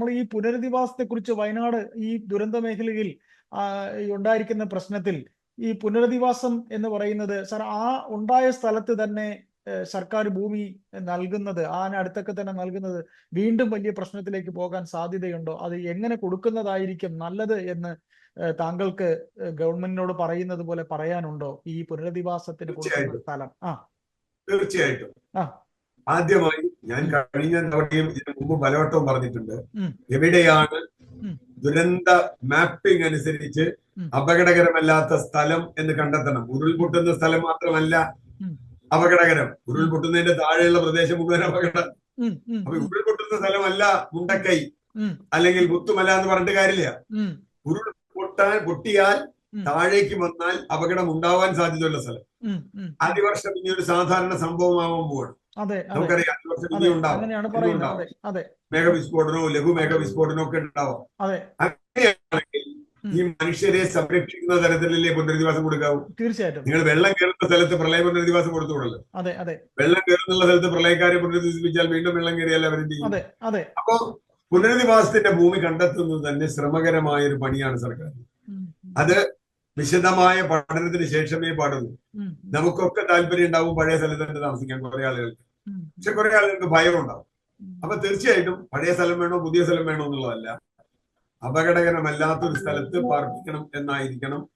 നമ്മൾ ഈ പുനരധിവാസത്തെ കുറിച്ച് വയനാട് ഈ ദുരന്ത മേഖലയിൽ ഉണ്ടായിരിക്കുന്ന പ്രശ്നത്തിൽ ഈ പുനരധിവാസം എന്ന് പറയുന്നത് സാർ ആ ഉണ്ടായ സ്ഥലത്ത് തന്നെ സർക്കാർ ഭൂമി നൽകുന്നത് ആന അടുത്തൊക്കെ തന്നെ നൽകുന്നത് വീണ്ടും വലിയ പ്രശ്നത്തിലേക്ക് പോകാൻ സാധ്യതയുണ്ടോ? അത് എങ്ങനെ കൊടുക്കുന്നതായിരിക്കും നല്ലത് എന്ന് താങ്കൾക്ക് ഗവൺമെന്റിനോട് പറയുന്നത് പോലെ പറയാനുണ്ടോ? ഈ പുനരധിവാസത്തിന് കൊടുക്കുന്ന സ്ഥലം. ആ. തീർച്ചയായിട്ടും. ആ. ആദ്യമായി ഞാൻ കഴിഞ്ഞ തവണയും ഇതിന് മുമ്പ് പലവട്ടവും പറഞ്ഞിട്ടുണ്ട്. എവിടെയാണ് ദുരന്ത മാപ്പിംഗ് അനുസരിച്ച് അപകടകരമല്ലാത്ത സ്ഥലം എന്ന് കണ്ടെത്തണം. ഉരുൾപൊട്ടുന്ന സ്ഥലം മാത്രമല്ല. അപകടകരം. ഉരുൾപൊട്ടുന്നതിന്റെ താഴെയുള്ള പ്രദേശം മുഴുവൻ അപകടം. അപ്പൊ ഉരുൾപൊട്ടുന്ന സ്ഥലമല്ല മുണ്ടക്കൈ അല്ലെങ്കിൽ മുത്തുമല എന്ന് പറഞ്ഞിട്ട് കാര്യമില്ല. ഉരുൾപൊട്ടാൻ ഉരുൾ പൊട്ടാൻ പൊട്ടിയാൽ താഴേക്ക് വന്നാൽ അപകടം ഉണ്ടാവാൻ സാധ്യതയുള്ള സ്ഥലം. അതിവർഷം ഇനി ഒരു സാധാരണ അതെ നമുക്കറിയാം ഇനി ഉണ്ടാവും അങ്ങനെയാണ് പറയുന്നത്. അതെ മേഘവിസ്ഫോടനവും ലഘു മേഘവിസ്ഫോടനവും ഒക്കെ ഉണ്ടാവും. അങ്ങനെയാണെങ്കിൽ. ഈ മനുഷ്യരെ സംരക്ഷിക്കുന്ന തരത്തിലല്ലേ പുനരധിവാസം കൊടുക്കാവൂ? തീർച്ചയായിട്ടും. നിങ്ങൾ വെള്ളം കയറുന്ന സ്ഥലത്ത് പ്രളയ പുനരധിവാസം കൊടുത്തുകൂടല്ലോ? അതെ അതെ. വെള്ളം കയറുന്നുള്ള സ്ഥലത്ത് പ്രളയക്കാരെ പുനരധിവസിപ്പിച്ചാൽ വീണ്ടും വെള്ളം കയറിയാൽ അവരെന്ത് ചെയ്യും? അപ്പോ പുനരധിവാസത്തിന്റെ ഭൂമി കണ്ടെത്തുന്നത് തന്നെ ശ്രമകരമായ ഒരു പണിയാണ് സർക്കാർ. അത് വിശദമായ പഠനത്തിന് ശേഷമേ പാടുള്ളൂ. നമുക്കൊക്കെ താല്പര്യം ഉണ്ടാവും പഴയ സ്ഥലത്ത് തന്നെ താമസിക്കാൻ കുറെ ആളുകൾക്ക്. പക്ഷെ കുറെ ആളുകൾക്ക് ഭയം ഉണ്ടാവും. അപ്പൊ തീർച്ചയായിട്ടും പഴയ സ്ഥലം വേണോ പുതിയ സ്ഥലം വേണോ എന്നുള്ളതല്ല. അപകടകരമല്ലാത്തൊരു സ്ഥലത്ത് പാർപ്പിക്കണം എന്നായിരിക്കണം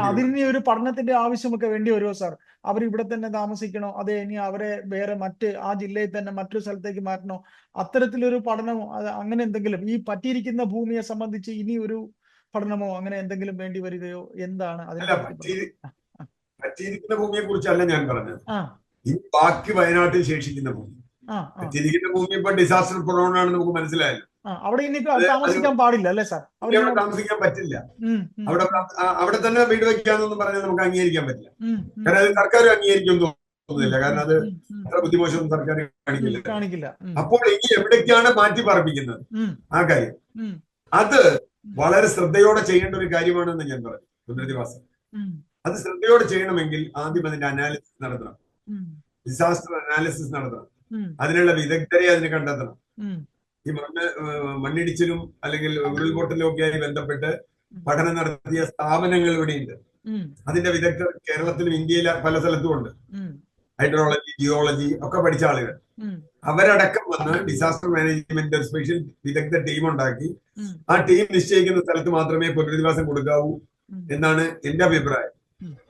അതിന് ഒരു പഠനത്തിന്റെ ആവശ്യമൊക്കെ വേണ്ടി വരുമോ സാർ? അവർ ഇവിടെ തന്നെ താമസിക്കണോ? അതെ ഇനി അവരെ വേറെ മറ്റ് ആ ജില്ലയിൽ തന്നെ മറ്റൊരു സ്ഥലത്തേക്ക് മാറ്റണോ? അത്തരത്തിലൊരു പഠനമോ അത് അങ്ങനെ എന്തെങ്കിലും ഈ പറ്റിയിരിക്കുന്ന ഭൂമിയെ സംബന്ധിച്ച് ഇനി ഒരു പഠനമോ അങ്ങനെ എന്തെങ്കിലും വേണ്ടി വരികയോ? എന്താണ് അതിനെ പറ്റിയിരി- പറ്റിയിരിക്കുന്ന ഭൂമിയെ കുറിച്ചല്ല ഞാൻ പറഞ്ഞത്. ആ. ഈ ബാക്കി വയനാട്ടിൽ ശേഷിക്കുന്ന ഭൂമി. പറ്റിയിരിക്കുന്ന ഭൂമി ഇപ്പൊ ഡിസാസ്റ്റർ പ്രൊണോൺ ആണെന്ന് നമുക്ക് മനസ്സിലായല്ലോ. അവിടെ താമസിക്കാൻ പാടില്ല അല്ലേ സാർ? അവിടെ താമസിക്കാൻ പറ്റില്ല. അവിടെ അവിടെ തന്നെ വീട് വെക്കാന്നൊന്നും പറഞ്ഞാൽ നമുക്ക് അംഗീകരിക്കാൻ പറ്റില്ല. കാരണം അത് സർക്കാർ അംഗീകരിക്കും തോന്നുന്നില്ല. കാരണം അത് അത്ര ബുദ്ധിമോശം സർക്കാർ കാണിക്കില്ല. കാണിക്കില്ല. അപ്പോൾ ഇനി എവിടേക്കാണ് മാറ്റി പറപ്പിക്കുന്നത് ആ കാര്യം. അത് വളരെ ശ്രദ്ധയോടെ ചെയ്യേണ്ട ഒരു കാര്യമാണെന്ന് ഞാൻ പറഞ്ഞു. പുനരധിവാസം അത് ശ്രദ്ധയോടെ ചെയ്യണമെങ്കിൽ ആദ്യം അതിന്റെ അനാലിസിസ് നടത്തണം. ഡിസാസ്റ്റർ അനാലിസിസ് നടത്തണം. അതിനുള്ള വിദഗ്ധരെ അതിന് കണ്ടെത്തണം. ഈ മണ്ണ് മണ്ണിടിച്ചിലും അല്ലെങ്കിൽ ഉരുൾപൊട്ടലും ഒക്കെ ആയി ബന്ധപ്പെട്ട് പഠനം നടത്തിയ സ്ഥാപനങ്ങൾ ഇവിടെയുണ്ട്. അതിന്റെ വിദഗ്ധർ കേരളത്തിലും ഇന്ത്യയിലെ പല സ്ഥലത്തും ഉണ്ട്. ഹൈഡ്രോളജി ജിയോളജി ഒക്കെ പഠിച്ച ആളുകൾ. അവരടക്കം വന്ന് ഡിസാസ്റ്റർ മാനേജ്മെന്റ് ഒരു സ്പെഷ്യൽ വിദഗ്ധ ടീം ഉണ്ടാക്കി ആ ടീം നിശ്ചയിക്കുന്ന സ്ഥലത്ത് മാത്രമേ പുനരധിവാസം കൊടുക്കാവൂ എന്നാണ് എന്റെ അഭിപ്രായം.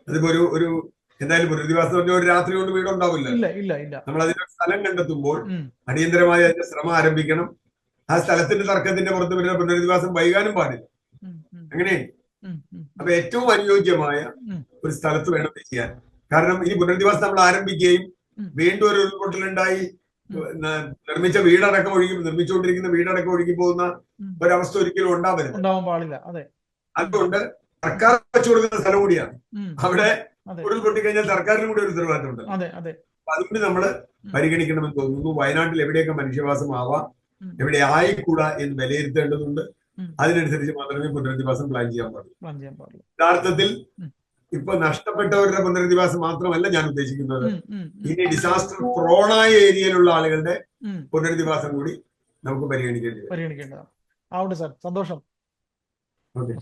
അതിപ്പോ ഒരു ഒരു എന്തായാലും പുനരധിവാസം പറഞ്ഞ ഒരു രാത്രി കൊണ്ട് വീട് ഉണ്ടാവില്ല നമ്മൾ അതിനൊരു സ്ഥലം കണ്ടെത്തുമ്പോൾ അടിയന്തരമായി അതിന്റെ ശ്രമം ആരംഭിക്കണം. ആ സ്ഥലത്തിന്റെ തർക്കത്തിന്റെ പുറത്ത് വരുന്ന പുനരധിവാസം വൈകാനും പാടില്ല. അങ്ങനെ? അപ്പൊ ഏറ്റവും അനുയോജ്യമായ. ഒരു സ്ഥലത്ത് വേണം ചെയ്യാൻ. കാരണം ഈ പുനരധിവാസം നമ്മൾ ആരംഭിക്കുകയും. വീണ്ടും ഒരു ഉരുൾപൊട്ടലുണ്ടായി നിർമ്മിച്ച വീടടക്കം ഒഴുകി നിർമ്മിച്ചുകൊണ്ടിരിക്കുന്ന വീടടക്കം ഒഴുകി പോകുന്ന. ഒരവസ്ഥ ഒരിക്കലും ഉണ്ടാവരുത്. അതുകൊണ്ട് സർക്കാർ വെച്ചു കൊടുക്കുന്ന സ്ഥലം കൂടിയാണ്. അവിടെ അതെ. ഉരുൾപൊട്ടി കഴിഞ്ഞാൽ സർക്കാരിനും കൂടി ഒരു ഉത്തരവാദിത്തമുണ്ട്. അതെ അതെ. അപ്പൊ അതുകൂടി നമ്മൾ പരിഗണിക്കണമെന്ന് തോന്നുന്നു. വയനാട്ടിൽ എവിടെയൊക്കെ മനുഷ്യവാസം ആവാം. എവിടെ ആയിക്കൂടാ എന്ന് വിലയിരുത്തേണ്ടതുണ്ട്. അതിനനുസരിച്ച് മാത്രമേ പുനരധിവാസം പ്ലാൻ ചെയ്യാൻ പാടുള്ളൂ. പ്ലാൻ ചെയ്യാൻ പാടില്ല യഥാർത്ഥത്തിൽ. ഇപ്പൊ നഷ്ടപ്പെട്ടവരുടെ പുനരധിവാസം മാത്രമല്ല ഞാൻ ഉദ്ദേശിക്കുന്നത്. ഇനി ഡിസാസ്റ്റർ പ്രോണായ ഏരിയയിലുള്ള ആളുകളുടെ പുനരധിവാസം കൂടി നമുക്ക് പരിഗണിക്കേണ്ടി വരും. പരിഗണിക്കേണ്ടതാണ്. ആവട്ടെ സാർ. സന്തോഷം. ഓക്കെ.